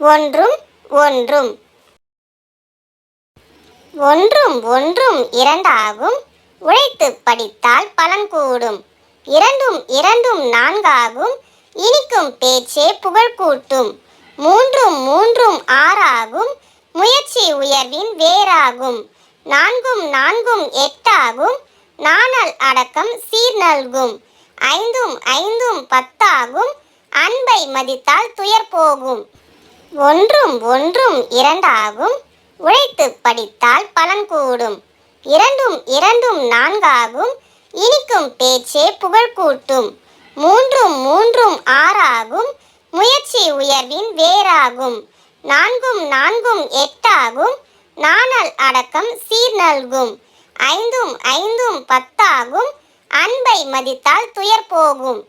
ஒன்றும் ஒன்றும். ஒன்றும் ஒன்றும் இரண்டாகும். உழைத்து படித்தால் பலன் கூடும். இரண்டும் இரண்டும் நான்காகும். இனிக்கும் பேச்சே புகழ் கூட்டும். மூன்றும் மூன்றும் ஆறாகும். முயற்சி உயர்வின் வேறாகும் நான்கும் நான்கும் எட்டாகும். நாணல் அடக்கம் சீர் நல்கும். ஐந்தும் ஐந்தும் பத்தாகும். அன்பை மதித்தால் துயர் போகும். ஒன்றும் ஒன்றும் இரண்டாகும். உழைத்து படித்தால் பலன் கூடும். இரண்டும் இரண்டும் நான்காகும். இனிக்கும் பேச்சே புகழ் கூட்டும். மூன்றும் மூன்றும் ஆறாகும். முயற்சி உயர்வின் வேறாகும். நான்கும் நான்கும் எட்டாகும். நாணல் அடக்கம் சீர் நல்கும். ஐந்தும் ஐந்தும் பத்தாகும். அன்பை மதித்தால் துயர் போகும்.